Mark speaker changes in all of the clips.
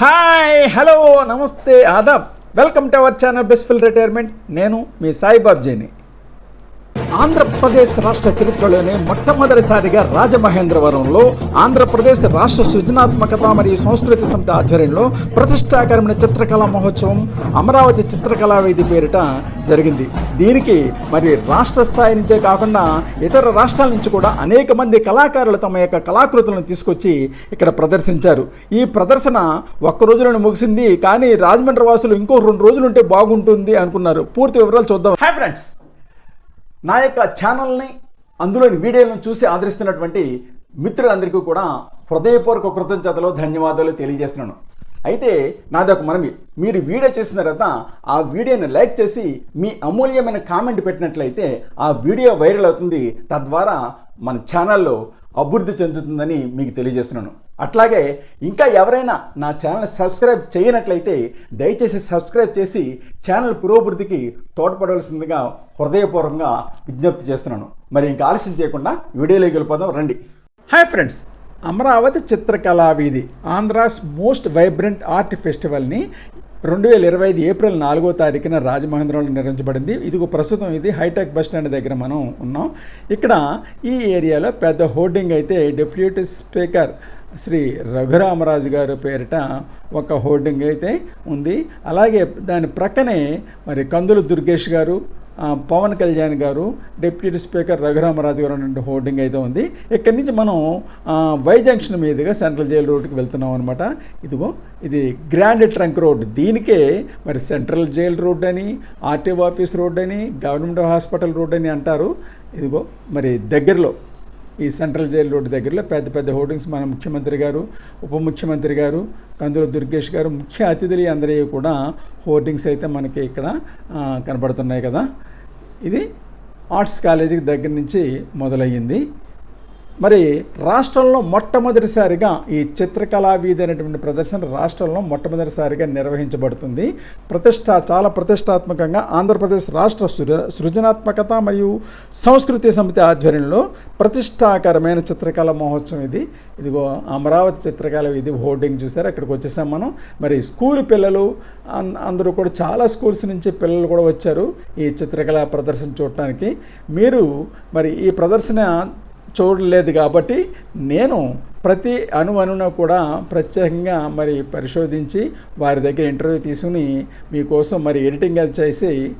Speaker 1: Hi hello నమస్తే Aadab. Welcome to our channel bestful retirement నేను మీ సాయిబాబ్జీని ఆంధ్రప్రదేశ్ రాష్ట్ర చరిత్రలోనే మొట్టమొదటిసారిగా రాజమహేంద్రవరంలో ఆంధ్రప్రదేశ్ రాష్ట్ర సృజనాత్మకత మరియు సంస్కృతి సమితి ఆధ్వర్యంలో ప్రతిష్టాకరమైన చిత్రకళా మహోత్సవం అమరావతి చిత్రకళా వేది పేరిట జరిగింది. దీనికి మరి రాష్ట్ర స్థాయి నుంచే కాకుండా ఇతర రాష్ట్రాల నుంచి కూడా అనేక మంది కళాకారులు తమ యొక్క కళాకృతులను తీసుకొచ్చి ఇక్కడ ప్రదర్శించారు. ఈ ప్రదర్శన ఒక్క రోజులోనే ముగిసింది. కానీ రాజమండ్రి వాసులు ఇంకో రెండు రోజులు ఉంటే బాగుంటుంది అనుకున్నారు. పూర్తి వివరాలు చూద్దాం. హాయ్ ఫ్రెండ్స్ నా యొక్క ఛానల్ని అందులోని వీడియోలను చూసి ఆదరిస్తున్నటువంటి మిత్రులందరికీ కూడా హృదయపూర్వక కృతజ్ఞతలు ధన్యవాదాలు తెలియజేస్తున్నాను. అయితే నాది ఒక మనవి. మీరు వీడియో చేసిన తర్వాత ఆ వీడియోని లైక్ చేసి మీ అమూల్యమైన కామెంట్ పెట్టినట్లయితే ఆ వీడియో వైరల్ అవుతుంది. తద్వారా మన ఛానల్లో అభివృద్ధి చెందుతుందని మీకు తెలియజేస్తున్నాను. అట్లాగే ఇంకా ఎవరైనా నా ఛానల్ సబ్స్క్రైబ్ చేయనట్లయితే దయచేసి సబ్స్క్రైబ్ చేసి ఛానల్ పురోభివృద్ధికి తోడ్పడవలసిందిగా హృదయపూర్వకంగా విజ్ఞప్తి చేస్తున్నాను. మరి ఇంకా ఆలస్యం చేయకుండా వీడియోలోకి వెళ్ళిపోదాం రండి. హాయ్ ఫ్రెండ్స్ అమరావతి చిత్రకళా వీధి ఆంధ్రాస్ మోస్ట్ వైబ్రెంట్ ఆర్ట్ ఫెస్టివల్ని రెండు వేల ఇరవై ఐదు ఏప్రిల్ నాలుగో తారీఖున రాజమహేంద్రంలో నిర్వహించబడింది. ఇదిగో ప్రస్తుతం ఇది హైటెక్ బస్ స్టాండ్ దగ్గర మనం ఉన్నాం. ఇక్కడ ఈ ఏరియాలో పెద్ద హోర్డింగ్ అయితే డిప్యూటీ స్పీకర్ శ్రీ రఘురామరాజు గారి పేరిట ఒక హోర్డింగ్ అయితే ఉంది. అలాగే దాని ప్రక్కనే మరి కందులు దుర్గేష్ గారు పవన్ కళ్యాణ్ గారు డిప్యూటీ స్పీకర్ రఘురామరాజు గారు అనే హోర్డింగ్ అయితే ఉంది. ఇక్కడి నుంచి మనం వై జంక్షన్ మీదుగా సెంట్రల్ జైల్ రోడ్కి వెళ్తున్నాం అనమాట ఇదిగో ఇది గ్రాండ్ ట్రంక్ రోడ్. దీనికే మరి సెంట్రల్ జైల్ రోడ్ అని ఆర్టీఓ ఆఫీస్ రోడ్ అని గవర్నమెంట్ హాస్పిటల్ రోడ్ అని అంటారు. ఇదిగో మరి దగ్గరలో ఈ సెంట్రల్ జైల్ రోడ్డు దగ్గరలో పెద్ద పెద్ద హోర్డింగ్స్ మన ముఖ్యమంత్రి గారు ఉప ముఖ్యమంత్రి గారు కందుల దుర్గేష్ గారు ముఖ్య అతిథులు అందరివి కూడా హోర్డింగ్స్ అయితే మనకి ఇక్కడ కనబడుతున్నాయి కదా. ఇది ఆర్ట్స్ కాలేజీకి దగ్గర నుంచి మొదలయ్యింది. మరి రాష్ట్రంలో మొట్టమొదటిసారిగా ఈ చిత్రకళా వీధి అనేటువంటి ప్రదర్శన రాష్ట్రంలో మొట్టమొదటిసారిగా నిర్వహించబడుతుంది. ప్రతిష్ట చాలా ప్రతిష్టాత్మకంగా ఆంధ్రప్రదేశ్ రాష్ట్ర సృ సృజనాత్మకత మరియు సంస్కృతి సమితి ఆధ్వర్యంలో ప్రతిష్టాకరమైన చిత్రకళా మహోత్సవం ఇది. ఇదిగో అమరావతి చిత్రకళ వీధి హోర్డింగ్ చూసారు అక్కడికి వచ్చేసాం మనం. మరి స్కూల్ పిల్లలు అందరూ కూడా చాలా స్కూల్స్ నుంచి పిల్లలు కూడా వచ్చారు ఈ చిత్రకళ ప్రదర్శన చూడటానికి. మీరు మరి ఈ ప్రదర్శన చూడలేదు కాబట్టి నేను ప్రతి అణు కూడా ప్రత్యేకంగా మరి పరిశోధించి వారి దగ్గర ఇంటర్వ్యూ తీసుకుని మీకోసం మరి ఎడిటింగ్ అది చేసి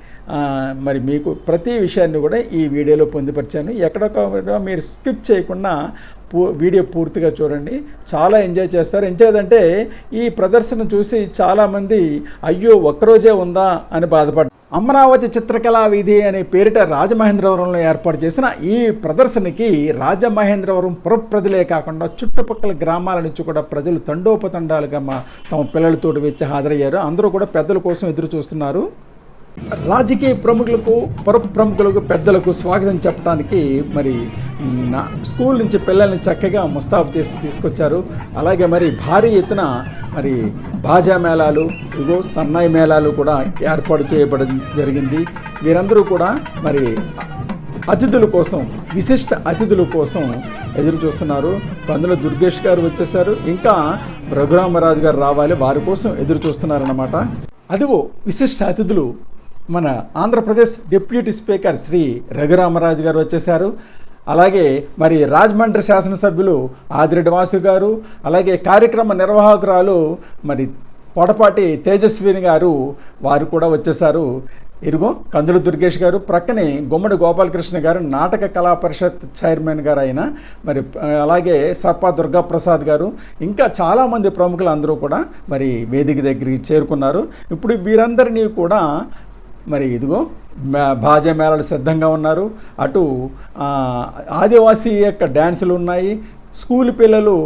Speaker 1: మరి మీకు ప్రతి విషయాన్ని కూడా ఈ వీడియోలో పొందుపరిచాను. ఎక్కడొక్క మీరు స్కిప్ చేయకుండా వీడియో పూర్తిగా చూడండి. చాలా ఎంజాయ్ చేస్తారు. ఎంజాయ్ అంటే ఈ ప్రదర్శన చూసి చాలామంది అయ్యో ఒక్కరోజే ఉందా? అని బాధపడ్డారు అమరావతి చిత్రకళా వీధి అనే పేరిట రాజమహేంద్రవరంలో ఏర్పాటు చేసిన ఈ ప్రదర్శనకి రాజమహేంద్రవరం పుర ప్రజలే కాకుండా చుట్టుపక్కల గ్రామాల నుంచి కూడా ప్రజలు తండోపతండాలుగా మా తమ పిల్లలతోటి వచ్చి హాజరయ్యారు. అందరూ కూడా పెద్దల కోసం ఎదురు చూస్తున్నారు. రాజకీయ ప్రముఖులకు పుర ప్రముఖులకు పెద్దలకు స్వాగతం చెప్పడానికి మరి నా స్కూల్ నుంచి పిల్లల్ని చక్కగా ముస్తాబు చేసి తీసుకొచ్చారు. అలాగే మరి భారీ ఎత్తున మరి బాజా మేళాలు ఇగో సన్నాయి మేళాలు కూడా ఏర్పాటు చేయబడడం జరిగింది. వీరందరూ కూడా మరి అతిథుల కోసం విశిష్ట అతిథుల కోసం ఎదురు చూస్తున్నారు. పందుల దుర్గేష్ గారు వచ్చేసారు. ఇంకా రఘురామరాజు గారు రావాలి. వారి కోసం ఎదురు చూస్తున్నారన్నమాట. అదిగో విశిష్ట అతిథులు మన ఆంధ్రప్రదేశ్ డిప్యూటీ స్పీకర్ శ్రీ రఘురామరాజు గారు వచ్చేసారు అలాగే మరి రాజమండ్రి శాసనసభ్యులు ఆదిరెడ్డి వాసు గారు అలాగే కార్యక్రమ నిర్వాహకురాలు మరి పొడపాటి తేజస్విని గారు వారు కూడా వచ్చేసారు ఇరుగో కందులు దుర్గేష్ గారు ప్రక్కనే గుమ్మడి గోపాలకృష్ణ గారు నాటక కళా పరిషత్ చైర్మన్ గారు అయిన మరి అలాగే సర్పా దుర్గా ప్రసాద్ గారు ఇంకా చాలామంది ప్రముఖులు అందరూ కూడా మరి వేదిక దగ్గరికి చేరుకున్నారు. ఇప్పుడు వీరందరినీ కూడా మరి ఇదిగో బాజా మేళాలు సిద్ధంగా ఉన్నారు. అటు ఆదివాసీ యొక్క డ్యాన్సులు ఉన్నాయి. స్కూల్ పిల్లలు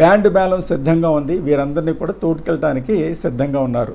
Speaker 1: బ్యాండ్ మేళం సిద్ధంగా ఉంది. వీరందరినీ కూడా తోడుకెళ్ళటానికి సిద్ధంగా ఉన్నారు.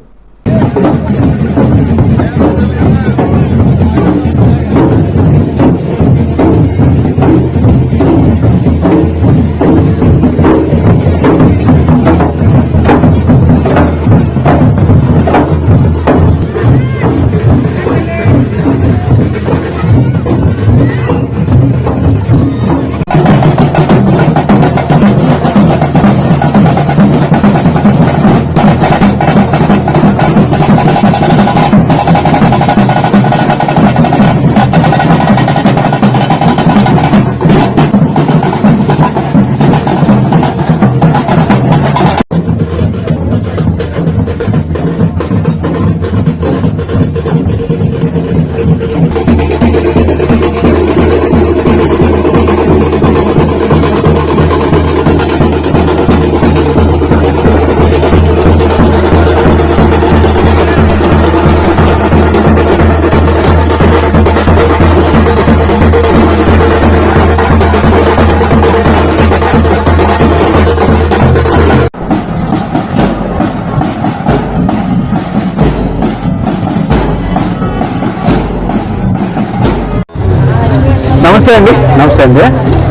Speaker 2: నమస్తే అండి. నమస్తే అండి.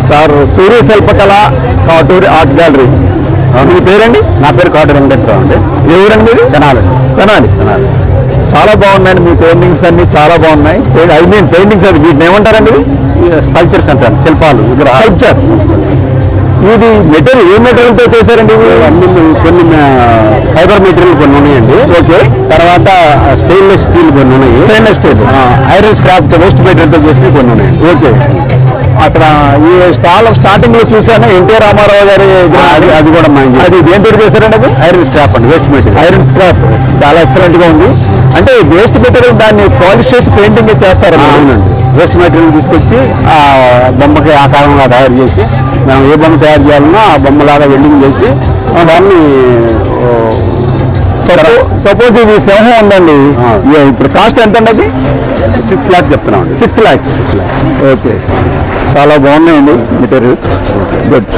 Speaker 2: సార్ సూర్య శిల్పకళ కాటూరి ఆర్ట్ గ్యాలరీ. మీ పేరండి? నా పేరు కాటూరి వెంకటేశ్వరరావు అండి. ఏ ఊరండి మీరు? తెనాలి. తెనాలి. తెనాలి. చాలా బాగున్నాయండి మీ పెయింటింగ్స్ అన్ని చాలా బాగున్నాయి. ఐ మీన్ పెయింటింగ్స్ అది వీటిని ఏమంటారండి? స్కల్ప్చర్స్ అంటారు శిల్పాలు. స్కల్ప్చర్ ఇది మెటీరియల్ ఏ మెటీరియల్తో చేశారండి అన్ని కొన్ని ఫైబర్ మెటీరియల్ కొన్ని ఉన్నాయండి. ఓకే. తర్వాత స్టెయిన్లెస్ స్టీల్ కొన్ని ఉన్నాయి. Stainless steel. Iron scrap waste మెటీరియల్తో చేసినవి కొన్ని ఉన్నాయి. ఓకే. అక్కడ ఈ స్టాల్ స్టార్టింగ్లో చూసాను ఎన్టీ రామారావు గారి అది అది కూడా అది దేంతో చేశారండి అది? ఐరన్ స్క్రాప్ అండి వేస్ట్ మెటీరియల్. ఐరన్ స్క్రాప్ చాలా ఎక్సలెంట్గా ఉంది. అంటే వేస్ట్ మెటీరియల్ దాన్ని పాలిష్ చేసి పెయింటింగ్ చేస్తారు అవునండి. వేస్ట్ మెటీరియల్ తీసుకొచ్చి ఆ బొమ్మకి ఆకారంగా తయారు చేసి మేము ఏ బొమ్మ తయారు చేయాలన్నా ఆ బొమ్మలాగా వెల్డింగ్ చేసి దాన్ని సపోజ్ ఇది సింహం ఉందండి. ఇప్పుడు కాస్ట్ ఎంత అండి అది? సిక్స్ ల్యాక్స్ చెప్తున్నాం సిక్స్ ల్యాక్స్ ఓకే. చాలా బాగున్నాయండి materials good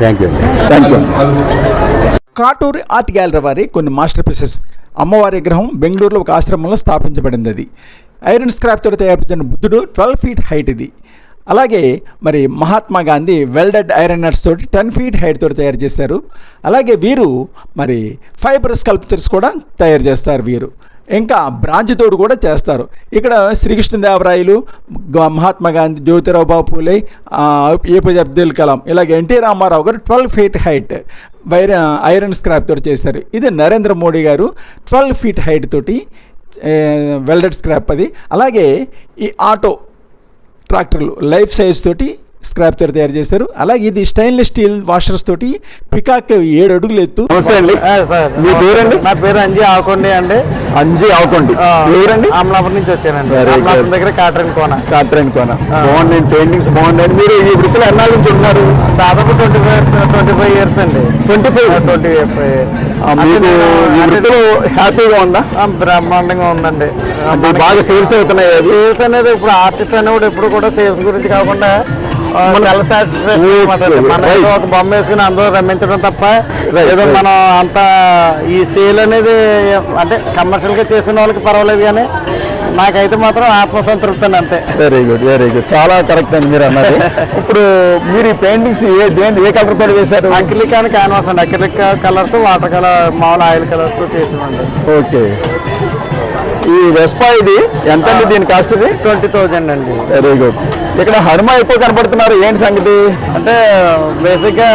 Speaker 2: thank you thank you
Speaker 1: Katuri art gallery వారి కొన్ని మాస్టర్ పీసెస్. అమ్మవారి విగ్రహం బెంగళూరులో ఒక ఆశ్రమంలో స్థాపించబడింది అది. ఐరన్ స్క్రాప్తో తయారు చేసిన బుద్ధుడు ట్వెల్వ్ ఫీట్ హైట్ ఇది. అలాగే మరి Mahatma Gandhi welded iron nuts తోటి టెన్ ఫీట్ హైట్ తోటి తయారు చేశారు. అలాగే వీరు మరి ఫైబర్ స్కల్ప్చర్స్ కూడా తయారు చేస్తారు వీరు. ఇంకా బ్రాంజ్ తోడు కూడా చేస్తారు. ఇక్కడ శ్రీకృష్ణదేవరాయలు మహాత్మా గాంధీ జ్యోతిరావు బాబు పూలే ఏపీజే అబ్దుల్ కలాం ఇలాగే ఎన్టీ రామారావు గారు ట్వెల్వ్ ఫీట్ హైట్ వైర ఐరన్ స్క్రాప్ తోటి చేశారు. ఇది నరేంద్ర మోడీ గారు ట్వెల్వ్ ఫీట్ హైట్ తోటి వెల్డెడ్ స్క్రాప్ అది. అలాగే ఈ ఆటో ట్రాక్టర్లు లైఫ్ సైజ్ తోటి స్క్రాప్ తోటి తయారు చేశారు. అలాగే ఇది స్టెయిన్లెస్ స్టీల్ వాషర్స్ తోటి పికాక్ ఏడు అడుగులు ఎత్తు.
Speaker 2: నమస్తే అండి.
Speaker 3: సార్.
Speaker 2: మీ పేరండి?
Speaker 3: నా పేరు అంజీ ఆవుకోండి అండి.
Speaker 2: అంజీ అవకండి
Speaker 3: ఆ,
Speaker 2: ఎవరండి
Speaker 3: అమలాపురం నుంచి వచ్చానండి. అమలాపురం దగ్గర కాటరన్ కోన
Speaker 2: కాట్రైన్ కోన బాగున్నాయి పెయింటింగ్స్ బాగున్నాయి మీరు ఈ వృత్తిలో ఎన్నాళ్ళ నుంచి ఉన్నారు?
Speaker 3: దాదాపు twenty five years twenty five years అండి
Speaker 2: twenty five
Speaker 3: twenty five years
Speaker 2: మీకు ఈ వృత్తిలో హ్యాపీగా ఉందా?
Speaker 3: బ్రహ్మాండంగా ఉందండి.
Speaker 2: బాగా సేల్స్ అవుతున్నాయి
Speaker 3: సేల్స్ అనేది ఇప్పుడు ఆర్టిస్ట్ అనేవాడు ఎప్పుడు కూడా సేల్స్ గురించి కాకుండా ఒక బొమ్మ వేసుకుని అందరూ రమ్మించడం తప్ప ఏదో. మనం అంత ఈ సేల్ అనేది అంటే కమర్షియల్గా చేసుకునే వాళ్ళకి పర్వాలేదు కానీ నాకైతే మాత్రం ఆత్మసంతృప్తి అండి అంతే.
Speaker 2: వెరీ గుడ్ వెరీ గుడ్ చాలా కరెక్ట్ అండి మీరు అన్నది. ఇప్పుడు మీరు ఈ పెయింటింగ్స్ ఏ దేని ఏ కలర్తో వేశారు?
Speaker 3: అక్రిలిక్ అని క్యాన్వాస్ అండి. అక్రిలిక్ కలర్స్ వాటర్ కలర్ మామూలు ఆయిల్ కలర్స్ చేసామండి
Speaker 2: ఓకే ఈ వెస్పా ఇది? ఎంత అండి దీని కాస్ట్ ఇది?
Speaker 3: ట్వంటీ థౌజండ్ అండి.
Speaker 2: వెరీ గుడ్ ఇక్కడ హనుమ ఎక్కువ కనపడుతున్నారు. ఏంటి సంగతి?
Speaker 3: అంటే బేసిక్గా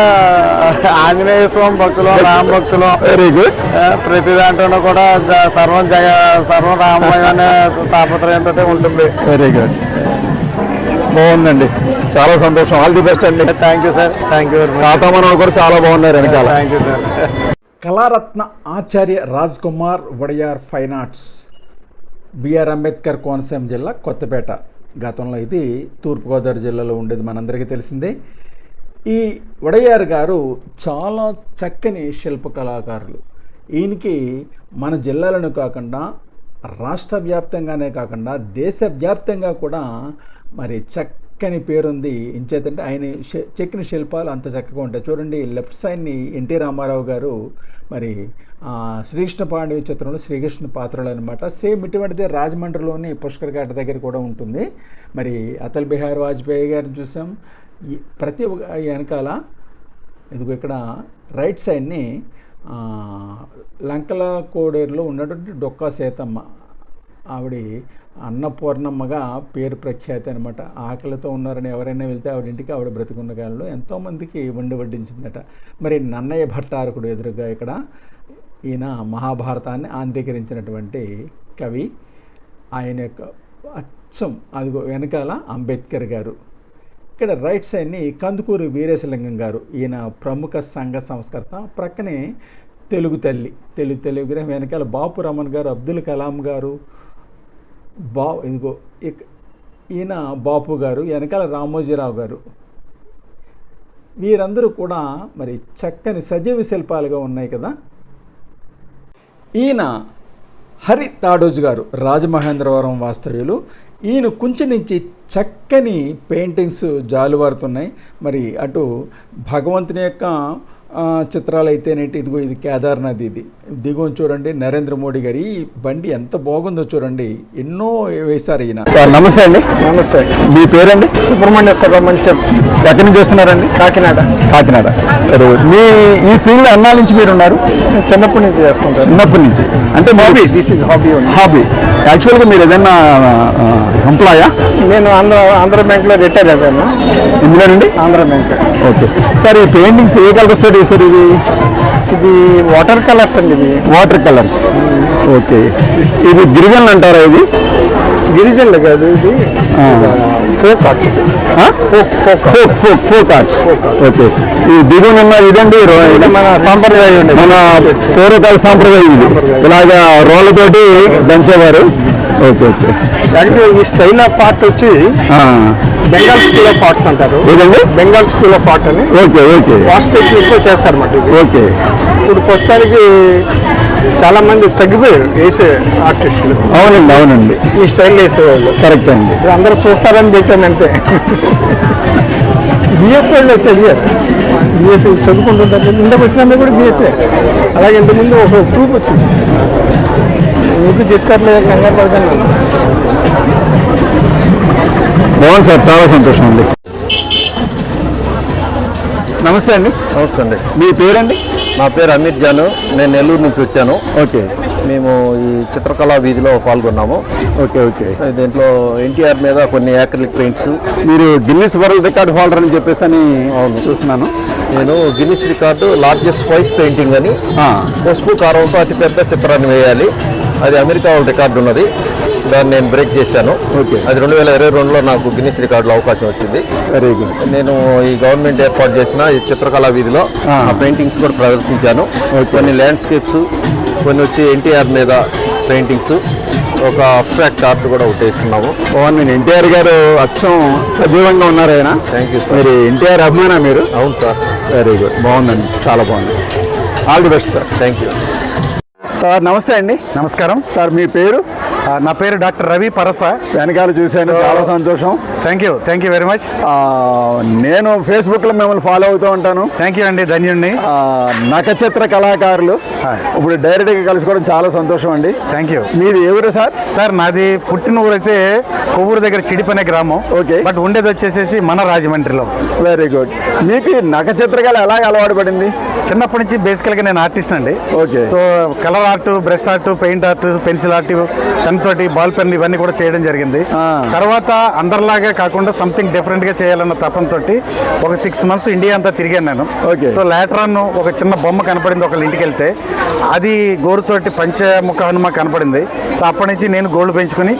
Speaker 3: ఆంజనేయ స్వామి భక్తులు రామ భక్తులు
Speaker 2: వెరీ గుడ్
Speaker 3: ప్రతి దాంట్లోనూ కూడా సర్వం జగ సర్వం రామమయం అనే తాపత్రయంతో ఉంటుంది.
Speaker 2: వెరీ గుడ్ బాగుందండి. చాలా సంతోషం. ఆల్ ది బెస్ట్ అండి.
Speaker 3: Thank you sir thank you very much
Speaker 2: తాత మనోడు కూడా చాలా బాగున్నారు వెనకాల.
Speaker 3: Thank you sir
Speaker 1: Kalaratna Acharya Raj Kumar Wadiyar fine arts. BR Ambedkar Konaseema జిల్లా కొత్తపేట గతంలో ఇది తూర్పుగోదావరి జిల్లాలో ఉండేది మనందరికీ తెలిసిందే. ఈ వడయార్ గారు చాలా చక్కని శిల్ప కళాకారులు ఈయనకి మన జిల్లాలను కాకుండా రాష్ట్ర వ్యాప్తంగానే కాకుండా దేశవ్యాప్తంగా కూడా మరి చక్క చక్కని పేరుంది. ఇంచేతంటే ఆయన చెక్కిన శిల్పాలు అంత చక్కగా ఉంటాయి. చూడండి లెఫ్ట్ సైడ్ని ఎన్టీ రామారావు గారు మరి శ్రీకృష్ణ పాండవి చిత్రంలో శ్రీకృష్ణ పాత్రలు అనమాట సేమ్ ఇటువంటిదే రాజమండ్రిలోని పుష్కర్ ఘాట్ దగ్గర కూడా ఉంటుంది. మరి అటల్ బిహారీ వాజ్పేయి గారిని చూసాం. ఈ ప్రతి ఒక్క వెనకాల ఇదిగో ఇక్కడ రైట్ సైడ్ని లంకల కోడేరులో ఉన్నటువంటి డొక్కా సీతమ్మ ఆవిడ అన్నపూర్ణమ్మగా పేరు ప్రఖ్యాతి అనమాట ఆకలితో ఉన్నారని ఎవరైనా వెళ్తే ఆవిడ ఇంటికి ఆవిడ బ్రతికున్న కాలంలో ఎంతోమందికి వండి వడ్డించిందట. మరి నన్నయ్య భట్టారకుడు ఎదురుగా ఇక్కడ ఈయన మహాభారతాన్ని ఆంధ్రీకరించినటువంటి కవి. ఆయన యొక్క అచ్చం అదిగో వెనకాల అంబేద్కర్ గారు. ఇక్కడ రైట్ సైడ్ని కందుకూరి వీరేశలింగం గారు. ఈయన ప్రముఖ సంఘ సంస్కర్త. ప్రక్కనే తెలుగు తల్లి తెలుగు తల్లి విగ్రహం. వెనకాల బాపు రమణ్ గారు అబ్దుల్ కలాం గారు బా ఇదిగో ఇక ఈయన బాపు గారు వెనకాల రామోజీరావు గారు. వీరందరూ కూడా మరి చక్కని సజీవ శిల్పాలుగా ఉన్నాయి కదా? ఈయన హరి తాడోజు గారు రాజమహేంద్రవరం వాస్తవ్యులు. ఈయన కుంచె నుంచి చక్కని పెయింటింగ్స్ జాలువారుతున్నాయి. మరి అటు భగవంతుని యొక్క చిత్రాలు అయితేనేటి ఇదిగో ఇది కేదార్నాథ్ ఇది. దిగువన చూడండి నరేంద్ర మోడీ గారి ఈ బండి ఎంత బాగుందో చూడండి. ఎన్నో వేశారు ఈయన.
Speaker 2: సార్ నమస్తే అండి.
Speaker 3: నమస్తే.
Speaker 2: మీ పేరండి?
Speaker 3: సుబ్రహ్మణ్య సుబ్రహ్మణ్యం
Speaker 2: ఎక్కడి నుంచి వస్తున్నారండి?
Speaker 3: కాకినాడ.
Speaker 2: కాకినాడ. సరే. మీ ఈ ఫీల్డ్ అన్నాళ్ళ నుంచి మీరు ఉన్నారు
Speaker 3: చిన్నప్పటి నుంచి చేస్తుంటారు.
Speaker 2: చిన్నప్పటి నుంచి. అంటే hobby
Speaker 3: this is hobby
Speaker 2: hobby యాక్చువల్గా మీరు ఏదైనా ఎంప్లాయా
Speaker 3: నేను ఆంధ్ర ఆంధ్ర బ్యాంక్లో రిటైర్ అయిపోయాను
Speaker 2: ఇందులోనండి
Speaker 3: ఆంధ్ర బ్యాంక్.
Speaker 2: ఓకే. సార్ ఈ పెయింటింగ్స్ ఏ కలర్స్ వేసారు ఇది?
Speaker 3: ఇది వాటర్ కలర్స్ అండి ఇది.
Speaker 2: Water colours. ఓకే. ఇది గిరిజనులు అంటారా ఇది?
Speaker 3: గిరిజనులు కాదు ఇది. Folk art.
Speaker 2: Folk folk folk arts. Okay. ఈ దిగువన ఉన్న ఇదండి?
Speaker 3: మన సాంప్రదాయం అండి.
Speaker 2: మన పూర్వకాల సాంప్రదాయం ఇది. ఇలాగా రోళ్ళతోటి దంచేవారు. Okay okay.
Speaker 3: అంటే ఈ స్టైల్ ఆఫ్ ఆర్ట్ వచ్చి బెంగాల్ స్కూల్ ఆఫ్ ఆర్ట్స్ అంటారు. బెంగాల్ స్కూల్ ఆఫ్ ఆర్ట్ అని.
Speaker 2: Okay okay.
Speaker 3: వాస్ట్ ఎక్కువ చేస్తారన్నమాట
Speaker 2: ఓకే.
Speaker 3: ఇప్పుడు ప్రస్తుతానికి చాలా మంది తగ్గిపోయారు వేసే ఆర్టిస్టులు.
Speaker 2: అవునండి అవునండి.
Speaker 3: ఈ స్టైల్ వేసేవాళ్ళు
Speaker 2: కరెక్ట్ అండి.
Speaker 3: అందరూ చూస్తారని పెట్టాను అంతే. బిఎఫ్ వాళ్ళు చదివారు బిఎఫ్ చదువుకుంటుంటారు. ఇంతకు వచ్చినందుకు కూడా బిఎఫ్ఏ అలాగే ఇంతకుముందు ఒక గ్రూప్ వచ్చింది. మీకు చెప్తారులే కంగారు పడతాను
Speaker 2: బాగుంది సార్ చాలా సంతోషం అండి నమస్తే అండి.
Speaker 4: నమస్తే అండి.
Speaker 2: మీ పేరండి?
Speaker 4: నా పేరు అమిత్ జాను. నేను నెల్లూరు నుంచి వచ్చాను.
Speaker 2: ఓకే.
Speaker 4: మేము ఈ చిత్రకళా వీధిలో పాల్గొన్నాము.
Speaker 2: Okay okay.
Speaker 4: దీంట్లో ఎన్టీఆర్ మీద కొన్ని యాక్రిలిక్ పెయింట్స్.
Speaker 2: మీరు గిన్నిస్ వరల్డ్ రికార్డ్ హోల్డర్ అని చెప్పేసి అని అవును. చూస్తున్నాను.
Speaker 4: నేను Guinness record largest spice painting అని పసుపు కారంతో అతిపెద్ద చిత్రాన్ని వేయాలి. అది అమెరికా రికార్డు ఉన్నది. దాన్ని నేను బ్రేక్ చేశాను.
Speaker 2: ఓకే.
Speaker 4: అది రెండు వేల ఇరవై రెండులో నాకు గిన్నిస్ రికార్డులో అవకాశం వచ్చింది.
Speaker 2: వెరీ గుడ్
Speaker 4: నేను ఈ గవర్నమెంట్ ఏర్పాటు చేసిన ఈ చిత్రకళా వీధిలో
Speaker 2: ఆ.
Speaker 4: పెయింటింగ్స్ కూడా ప్రదర్శించాను. కొన్ని ల్యాండ్స్కేప్స్ కొన్ని వచ్చి ఎన్టీఆర్ మీద పెయింటింగ్స్ ఒక అబ్స్ట్రాక్ట్ ఆర్ట్ కూడా ఒకటేస్తున్నాము
Speaker 2: బాగుంది ఎన్టీఆర్ గారు అచ్చం సజీవంగా ఉన్నారు ఆయన.
Speaker 4: థ్యాంక్ యూ సార్
Speaker 2: మీరు ఎన్టీఆర్ అభిమాన మీరు?
Speaker 4: అవును సార్
Speaker 2: వెరీ గుడ్ బాగుందండి. చాలా బాగుంది. All the best sir
Speaker 4: thank you
Speaker 2: sir నమస్తే అండి.
Speaker 5: నమస్కారం.
Speaker 2: సార్ మీ పేరు?
Speaker 5: నా పేరు డాక్టర్ రవి పరస.
Speaker 2: వెనకాల చూశాను చాలా సంతోషం.
Speaker 5: Thank you thank you very much
Speaker 2: నేను ఫేస్బుక్లో మిమ్మల్ని ఫాలో అవుతూ ఉంటాను.
Speaker 5: థ్యాంక్ యూ అండి ధన్యుణ్ణి.
Speaker 2: నక్షత్ర కళాకారులు. ఇప్పుడు డైరెక్ట్గా కలుసుకోవడం చాలా సంతోషం అండి.
Speaker 5: థ్యాంక్ యూ
Speaker 2: మీది ఎవరు సార్?
Speaker 5: సార్ నాది పుట్టిన ఊరైతే కొవ్వూరు దగ్గర చిడిపనే గ్రామం.
Speaker 2: Okay.
Speaker 5: బట్ ఉండేది వచ్చేసేసి మన రాజమండ్రిలో.
Speaker 2: వెరీ గుడ్ మీకు నక్షత్ర కళ ఎలాగ అలవాటు పడింది?
Speaker 5: చిన్నప్పటి నుంచి బేసికల్గా నేను ఆర్టిస్ట్ అండి.
Speaker 2: Okay
Speaker 5: so colour art brush art paint art pencil art pen తోటి బాల్ పెన్ ఇవన్నీ కూడా చేయడం జరిగింది.
Speaker 2: ఆ.
Speaker 5: తర్వాత అందరిలాగా కాకుండా సంథింగ్ డిఫరెంట్గా చేయాలన్న తపంతో ఒక సిక్స్ మంత్స్ ఇండియా అంతా తిరిగాను నేను.
Speaker 2: Okay.
Speaker 5: సో లాటరాన్ ఒక చిన్న బొమ్మ కనపడింది ఒకళ్ళ ఇంటికి వెళ్తే. అది గోరుతోటి పంచముఖ హనుమ కనపడింది. అప్పటి నుంచి నేను గోల్డ్ పెంచుకుని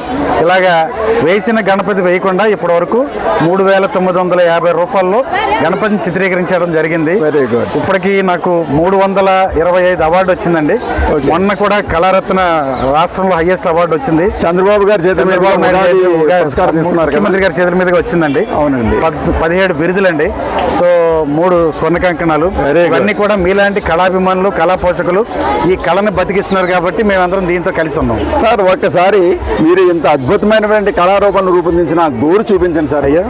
Speaker 5: ఇలాగా వేసిన గణపతి వేయకుండా ఇప్పటి వరకు మూడు వేల తొమ్మిది వందల యాభై రూపాయల్లో గణపతిని చిత్రీకరించడం జరిగింది. ఇప్పటికి నాకు మూడు వందల ఇరవై ఐదు అవార్డు వచ్చిందండి. మొన్న కూడా కళారత్న రాష్ట్రంలో హైయెస్ట్ అవార్డు వచ్చింది.
Speaker 2: చంద్రబాబు గారి
Speaker 5: చంద్రబాబు నాయుడు ముఖ్యమంత్రి గారి చేతుల మీదుగా వచ్చిందండి.
Speaker 2: అవునండి.
Speaker 5: పద్- పదిహేడు బిరుదులండి. సో మూడు స్వర్ణ కంకణాలు. ఇవన్నీ కూడా మీలాంటి కళాభిమానులు కళా పోషకులు ఈ కళని బతికిస్తున్నారు కాబట్టి మేమందరం దీంతో కలిసి ఉన్నాం.
Speaker 2: సార్ ఒక్కసారి మీరు ఇంత అద్భుతమైనటువంటి కళారూపాన్ని రూపొందించిన గోరు చూపించండి సార్ అయ్యా.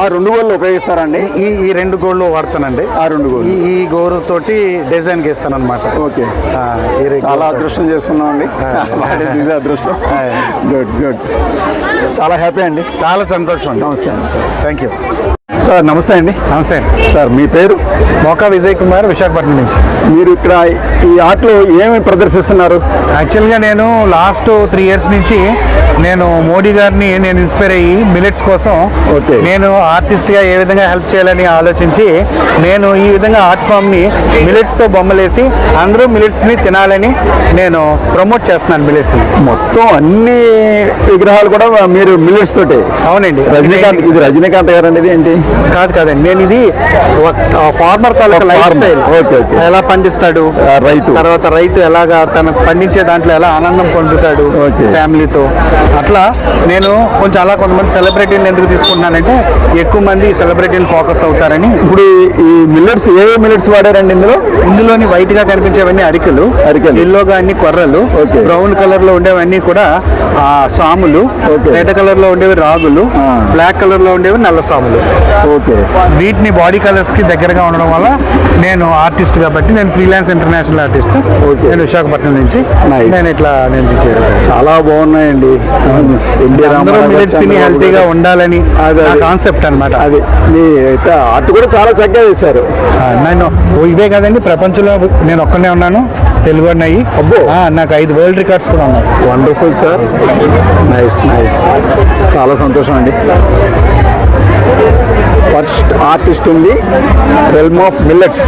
Speaker 2: ఆ రెండు గోళ్ళు ఉపయోగిస్తారండి?
Speaker 5: ఈ ఈ రెండు గోళ్ళు వాడతానండి.
Speaker 2: ఆ రెండు గోళ్ళు.
Speaker 5: ఈ గోరు తోటి డిజైన్ గీస్తాను అనమాట
Speaker 2: ఓకే చాలా అదృష్టం చేసుకున్నామండి. అదృష్టం. Good good. చాలా హ్యాపీ అండి.
Speaker 5: చాలా సంతోషం అండి.
Speaker 2: నమస్తే. అండి
Speaker 5: థ్యాంక్ యూ
Speaker 2: సార్ నమస్తే అండి.
Speaker 5: నమస్తే.
Speaker 2: సార్ మీ పేరు?
Speaker 5: మోకా విజయ్ కుమార్ విశాఖపట్నం నుంచి.
Speaker 2: మీరు ఇక్కడ ఈ ఆటలో ఏమి ప్రదర్శిస్తున్నారు?
Speaker 5: యాక్చువల్గా నేను లాస్ట్ త్రీ ఇయర్స్ నుంచి నేను మోడీ గారిని నేను ఇన్స్పైర్ అయ్యి మిలెట్స్ కోసం
Speaker 2: Okay.
Speaker 5: నేను ఆర్టిస్ట్గా ఏ విధంగా హెల్ప్ చేయాలని ఆలోచించి నేను ఈ విధంగా ఆర్ట్ ఫామ్ని మిలెట్స్తో బొమ్మలేసి అందరూ మిలెట్స్ని తినాలని నేను ప్రమోట్ చేస్తున్నాను మిలెట్స్ని.
Speaker 2: మొత్తం అన్ని విగ్రహాలు కూడా మీరు మిల్లెట్స్ తోటి?
Speaker 5: అవునండి.
Speaker 2: రజనీకాంత్ ఇది రజనీకాంత్ గారు అనేది ఏంటి?
Speaker 5: కాదు కాదండి నేను ఇది ఫార్మర్ తాలూకా లైఫ్. స్టైల్. ఎలా పండిస్తాడు
Speaker 2: రైతు.
Speaker 5: తర్వాత రైతు ఎలాగా తన పండించే దాంట్లో ఎలా ఆనందం పొందుతాడు. ఫ్యామిలీతో అట్లా నేను కొంచెం అలా కొంతమంది సెలబ్రిటీని ఎందుకు తీసుకుంటున్నానంటే ఎక్కువ మంది సెలబ్రిటీలు ఫోకస్ అవుతారని
Speaker 2: ఇప్పుడు ఈ మిల్లెట్స్ ఏ మిల్లెట్స్ వాడారండి ఇందులో
Speaker 5: ఇందులోని వైట్గా కనిపించేవన్నీ అరికెలు
Speaker 2: అరికెలు.
Speaker 5: ఎల్లోగా అన్ని కొర్రలు. బ్రౌన్ కలర్లో ఉండేవన్నీ కూడా ఆ, సాములు. రెడ్ కలర్లో ఉండేవి రాగులు. బ్లాక్ కలర్లో ఉండేవి నల్ల సాములు
Speaker 2: ఓకే
Speaker 5: వీటిని బాడీ కలర్స్కి దగ్గరగా ఉండడం వల్ల నేను ఆర్టిస్ట్ కాబట్టి నేను ఫ్రీలాన్స్ ఇంటర్నేషనల్ ఆర్టిస్ట్. నేను విశాఖపట్నం నుంచి. నేను ఇట్లా నేను.
Speaker 2: చాలా బాగున్నాయండి
Speaker 5: తిని హెల్తీగా. ఉండాలని. కాన్సెప్ట్ అనమాట
Speaker 2: అది మీ అయితే ఆర్ట్ కూడా చాలా చక్కగా చేశారు
Speaker 5: నేను ఇవే కదండి ప్రపంచంలో నేను ఒక్కనే ఉన్నాను తెలుగు అన్నయ్యి
Speaker 2: అబ్బో.
Speaker 5: నాకు ఐదు వరల్డ్ రికార్డ్స్ కూడా ఉన్నాయి
Speaker 2: వండర్ఫుల్ సార్ నైస్ నైస్ చాలా సంతోషం అండి ఫస్ట్ ఆర్టిస్ట్ ఉంది రెల్మ్ ఆఫ్ మిల్లెట్స్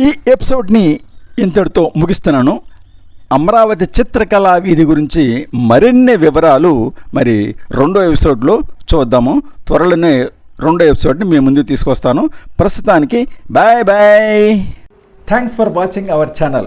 Speaker 1: ఈ ఎపిసోడ్ని ఇంతటితో ముగిస్తున్నాను. అమరావతి చిత్రకళా వీధి గురించి మరిన్ని వివరాలు మరి రెండో ఎపిసోడ్లో చూద్దాము. త్వరలోనే రెండో ఎపిసోడ్ని మీ ముందుకు తీసుకొస్తాను. ప్రస్తుతానికి bye bye. Thanks for watching our channel